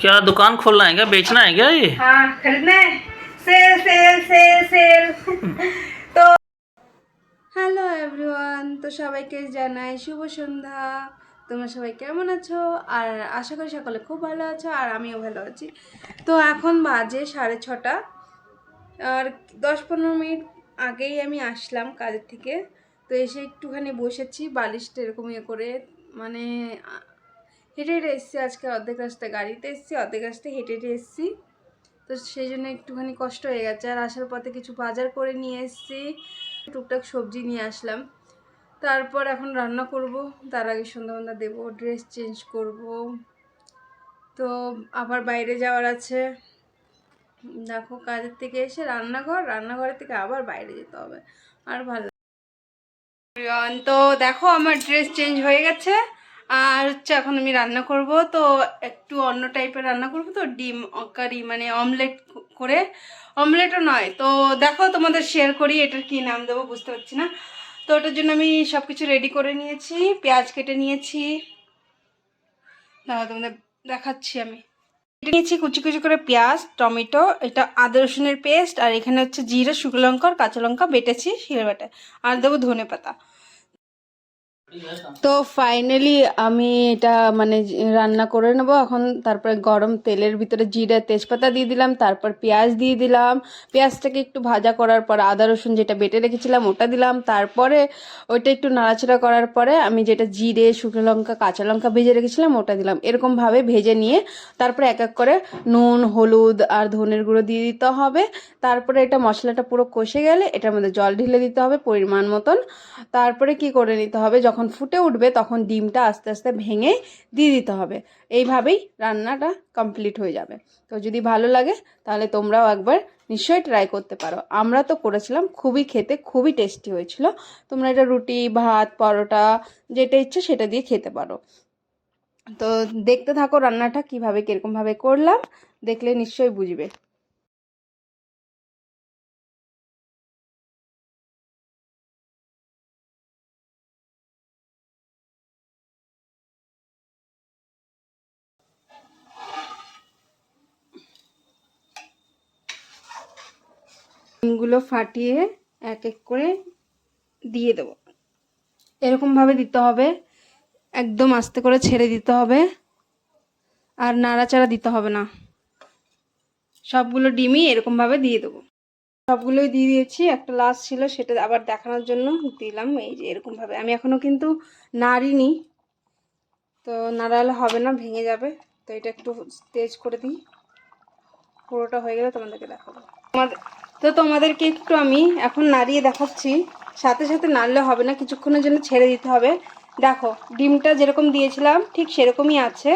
क्या दुकान खोलना है क्या बेचना है क्या ये हाँ खरीदना है सेल सेल सेल সেল তো হ্যালো এভরিওয়ান তো সবাইকে জানাই শুভ সন্ধ্যা তোমরা সবাই কেমন আছো আর আশা করি সকলে খুব ভালো আছো আর আমিও ভালো আছি তো এখন বাজে সাড়ে ছটা আর দশ পনেরো মিনিট আগেই আমি আসলাম কাজের থেকে তো এসে একটুখানি বসেছি বালিশটা এরকম ইয়ে করে মানে আ- হেঁটে হেঁটে এসেছি, আজকে অর্ধেক রাস্তা গাড়িতে এসেছি, অর্ধেক রাস্তায় হেঁটে হেঁটে এসেছি। তো সেই জন্য একটুখানি কষ্ট হয়ে গেছে। আর আসার পথে কিছু বাজার করে নিয়ে এসেছি, টুকটাক সবজি নিয়ে আসলাম। তারপর এখন রান্না করব, তার আগে সন্ধ্যাবন্ধা দেবো ড্রেস চেঞ্জ করব। তো আবার বাইরে যাওয়ার আছে। দেখো, কাজের থেকে এসে রান্নাঘর, রান্নাঘরের থেকে আবার বাইরে যেতে হবে। আর ভালো তো দেখো, আমার ড্রেস চেঞ্জ হয়ে গেছে। আর হচ্ছে এখন আমি রান্না করব, তো একটু অন্য টাইপের রান্না করব, তো ডিম কারি মানে অমলেট করে। অমলেটও নয়, তো দেখো তোমাদের শেয়ার করি, এটার কি নাম দেবো বুঝতে পারছি না। তো ওটার জন্য আমি সব কিছু রেডি করে নিয়েছি, পেঁয়াজ কেটে নিয়েছি। দাঁড়াও তোমাদের দেখাচ্ছি আমি। কেটে নিয়েছি কুচি কুচি করে পেঁয়াজ, টমেটো, এটা আদা রসুনের পেস্ট আর এখানে হচ্ছে জিরে, শুকনো লঙ্কা আর কাঁচা লঙ্কা বেটেছি বাটে আর দেবো ধনে পাতা তো ফাইনালি আমি এটা মানে রান্না করে নেব। এখন তারপরে গরম তেলের ভিতরে জিরে, তেজপাতা দিয়ে দিলাম, তারপর পেঁয়াজ দিয়ে দিলাম। পেঁয়াজটাকে একটু ভাজা করার পর আদা, রসুন যেটা বেটে রেখেছিলাম ওটা দিলাম। তারপরে ওইটা একটু নাড়াচাড়া করার পরে আমি যেটা জিরে, শুকনো লঙ্কা, কাঁচা লঙ্কা ভেজে রেখেছিলাম ওটা দিলাম। এরকমভাবে ভেজে নিয়ে তারপরে এক এক করে নুন, হলুদ আর ধনের গুঁড়ো দিয়ে দিতে হবে। তারপরে এটা মশলাটা পুরো কষে গেলে এটার মধ্যে জল ঢেলে দিতে হবে পরিমাণ মতন। তারপরে কি করে নিতে হবে? যখন ফুটে উঠবে তখন ডিমটা আস্তে আস্তে ভেঙে দিয়ে দিতে হবে। এইভাবেই রান্নাটা কমপ্লিট হয়ে যাবে। তো যদি ভালো লাগে তাহলে তোমরাও একবার নিশ্চয়ই ট্রাই করতে পারো। আমরা তো করেছিলাম, খুবই খেতে খুবই টেস্টি হয়েছিল। তোমরা এটা রুটি, ভাত, পরোটা, যেটা ইচ্ছে সেটা দিয়ে খেতে পারো। তো দেখতে থাকো রান্নাটা কীভাবে কীরকমভাবে করলাম, দেখলে নিশ্চয়ই বুঝবে। ডিমগুলো ফাটিয়ে এক এক করে দিয়ে দেবো। এরকমভাবে দিতে হবে। একদম আস্তে করে ছেড়ে দিতে হবে। আর নাড়াচাড়া দিতে হবে না। সবগুলো ডিমই এরকমভাবে দিয়ে দেবো। সবগুলোই দিয়ে দিয়েছি। একটা লাস্ট ছিল, সেটা আবার দেখানোর জন্য দিলাম। এই যে এরকমভাবে। আমি এখনও কিন্তু নাড়িনি। তো নাড়ালে হবে না, ভেঙে যাবে। তো এটা একটু তেজ করে দিই। পুরোটা হয়ে গেলে তোমাদেরকে দেখাবো। তোমাদের তো তোমাদেরকে একটু আমি এখন নাড়িয়ে দেখাচ্ছি। সাথে সাথে নাড়লে হবে না, কিছুক্ষণের জন্য ছেড়ে দিতে হবে। দেখো, ডিমটা যেরকম দিয়েছিলাম, ঠিক সেরকমই আছে।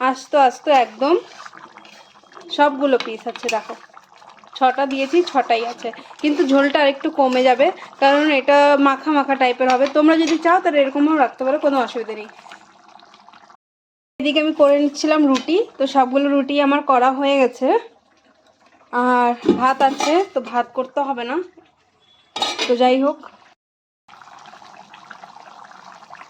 আস্ত আস্ত একদম। সবগুলো পিস আছে, দেখো। ছটা দিয়েছি, ছটাই আছে। কিন্তু ঝোলটা আরেকটু কমে যাবে, কারণ এটা মাখা মাখা টাইপের হবে। তোমরা যদি চাও, তাহলে এরকমও রাখতে পারো, কোনো অসুবিধা নেই। এদিকে আমি করে নিচ্ছিলাম রুটি, তো সবগুলো রুটি আমার করা হয়ে গেছে। আর ভাত আছে, তো ভাত করতে হবে না। তো যাই হোক।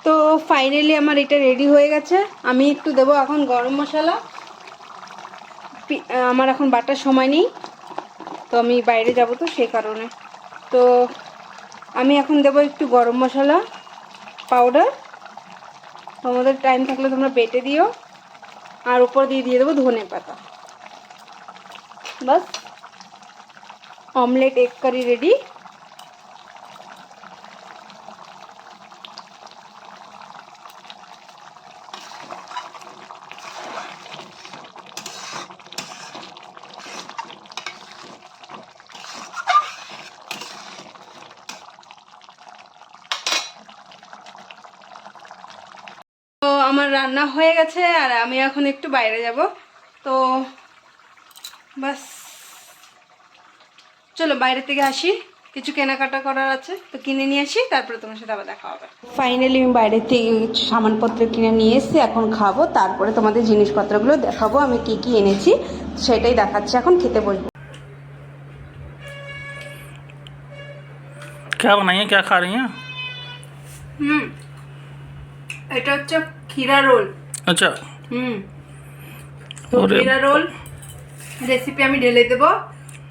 তো ফাইনালি আমার এটা রেডি হয়ে গেছে। আমি একটু দেবো এখন গরম মশলা। আমার এখন বাটার সময় নেই। তো আমি বাইরে যাব তো সেই কারণে। তো আমি এখন দেবো একটু গরম মশলা পাউডার তোমাদের টাইম থাকলে তোমরা বেটে দিও। আর উপর দিয়ে দিয়ে দেবো ধনে পাতা બસ ઓમલેટ એક કરી રેડી আমার রান্না হয়ে গেছে আর আমি এখন একটু বাইরে যাব। তো বাস চলো বাইরে থেকে আসি কিছু কেনাকাটা করার আছে তো কিনে নিয়ে আসি তারপরে তোমার সাথে আবার দেখা হবে ফাইনালি আমি বাইরে থেকে কিছু সামানপত্র কিনে নিয়ে এসেছি এখন খাবো তারপরে তোমাদের জিনিসপত্রগুলো দেখাবো আমি কি কি এনেছি সেটাই দেখাচ্ছি এখন খেতে বসবো क्या बनाई है क्या खा रही हैं হুম এটা হচ্ছে ক্ষীরা রোল अच्छा হুম ওরে জিরা রোল রেসিপি আমি ঢেলে দেবো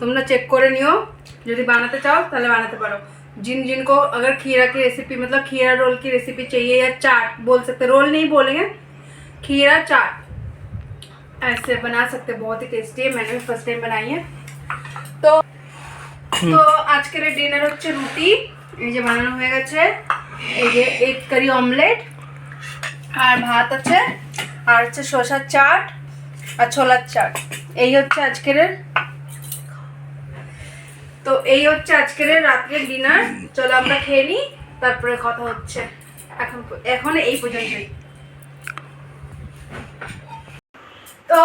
তোমরা চেক করে নিও যদি बनाते चाहो তাহলে বানাতে পারো जिन जिनको अगर खीरा की रेसिपी मतलब खीरा रोल की रेसिपी चाहिए या चाट बोल सकते रोल नहीं बोलेंगे खीरा चाट ऐसे बना सकते हैं, बहुत ही टेस्टी है मैंने भी फर्स्ट टाइम बनाई है তো তো আজকের ডিনার হচ্ছে রুটি এই যে বানানো হয়ে গেছে এই যে এক কারি অমলেট আর ভাত আছে আর হচ্ছে শসার চাট আর ছোলার চাট। এই হচ্ছে আজকের তো এই হচ্ছে আজকের রাত্রের ডিনার। চলো আমরা খেয়ে নিই, তারপরে কথা হচ্ছে। এখন এখন এই পর্যন্তই। তো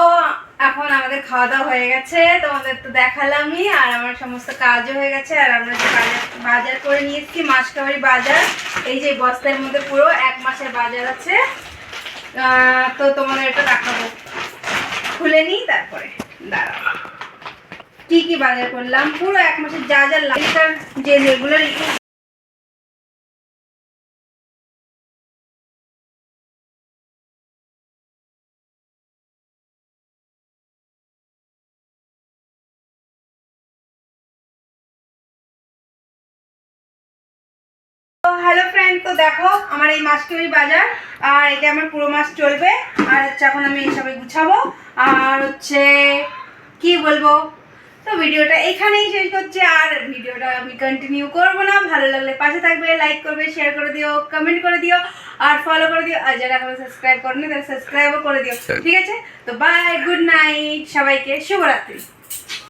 এখন আমাদের খাওয়া দাওয়া হয়ে গেছে, তোমাদের তো দেখালামই, আর আমার সমস্ত কাজও হয়ে গেছে, আর আমরা যে বাজার করে নিয়ে এসেছি মাসকাবারি বাজার, এই যে বস্তার মধ্যে পুরো এক মাসের বাজার আছে। তো তোমাদের এটা দেখাবো। খুলে নিই, তারপরে দাঁড়াও। কি কি বাজার করলাম। পুরো এক মাসের যা যা লাগে যে রেগুলার হ্যালো ফ্রেন্ড তো দেখো আমার এই মাছটি বাজার আর এটা আমার পুরো মাছ চলবে। আর হচ্ছে এখন আমি এইসবে গুছাবো। আর হচ্ছে কি বলব? তো ভিডিওটা এখানেই শেষ করছি আর ভিডিওটা আমি কন্টিনিউ করব না। ভালো লাগলে পাশে থাকবে লাইক করবে শেয়ার করে দিও কমেন্ট করে দিও আর ফলো করে দিও। আর যারা এখনও সাবস্ক্রাইব করেনি তারা সাবস্ক্রাইবও করে দিও। ঠিক আছে? তো বাই গুড নাইট সবাইকে শুভরাত্রি।